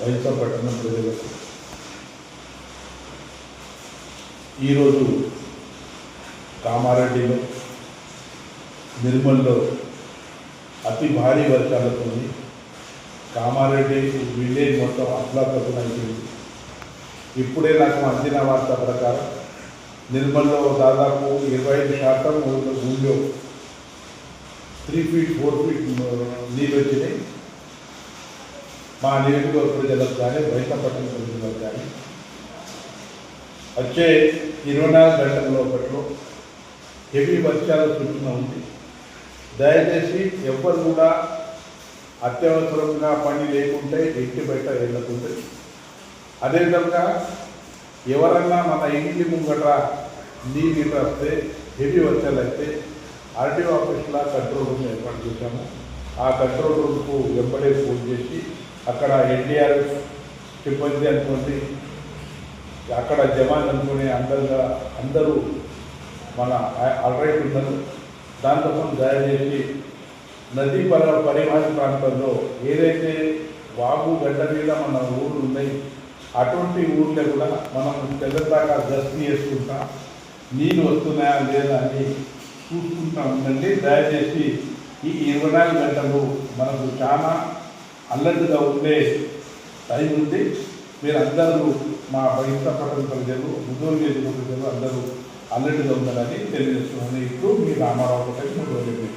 వైసా పట్టణ ప్రజలకు. ఈరోజు కామారెడ్డిలో నిర్మల్లో అతి భారీ వర్షాలతో కామారెడ్డి విలేజ్ మొత్తం అప్లాతపం అయిపోయింది. ఇప్పుడే నాకు అందిన వార్త ప్రకారం నిర్మల్లో దాదాపు ఇరవై ఐదు శాతం ఊళ్ళో త్రీ ఫీట్ ఫోర్ ఫీట్ నీళ్ళు వచ్చినాయి. మా నియోజకవర్గ ప్రజలకు కానీ వైకపట్నం ప్రజలకు కానీ వచ్చే ఇరవై నాలుగు గంటల లోపట్లో హెవీ వర్షాల సూచన ఉంది. దయచేసి ఎవ్వరు కూడా అత్యవసరంగా పని లేకుంటే ఇంటి బయట వెళ్ళకుంటే. అదేవిధంగా ఎవరన్నా మన ఇంటి ముంగట నీళ్ళు వస్తే హెవీ వర్షాలు అయితే ఆర్టీఓ ఆఫీస్లో కంట్రోల్ రూమ్ ఏర్పాటు చేశాము. ఆ కంట్రోల్ రూమ్కు వెంబడే ఫోన్ చేసి అక్కడ ఎన్డీఆర్ సిబ్బంది అనుకోండి అక్కడ జవాన్ అనుకునే అందరుగా అందరూ మన అల్రైట్ ఉన్నారు. దాంతోపాటు దయచేసి నదీ పర పరివాహ ప్రాంతంలో ఏదైతే వాగు గడ్డ మీద మన ఊళ్ళు ఉన్నాయి అటువంటి ఊళ్ళో కూడా మనం తెల్లదాకా దర్శనం చేసుకుంటా నీళ్ళు వస్తున్నాయా లేదా అని చూసుకుంటా ఉండండి. దయచేసి ఈ ఇరవై నాలుగు గంటలు మనకు చాలా అల్లరిగా ఉండే టైం ఉంది మీరు అందరూ మా బహిష్ట పట్టణ ప్రజలు ముద్దూరు నియోజకవర్గ ప్రజలు అందరూ అల్లరిగా ఉండాలని తెలియజేస్తున్నాను. ఇప్పుడు మీ రామారావు ఒకటి మూడు రోజులు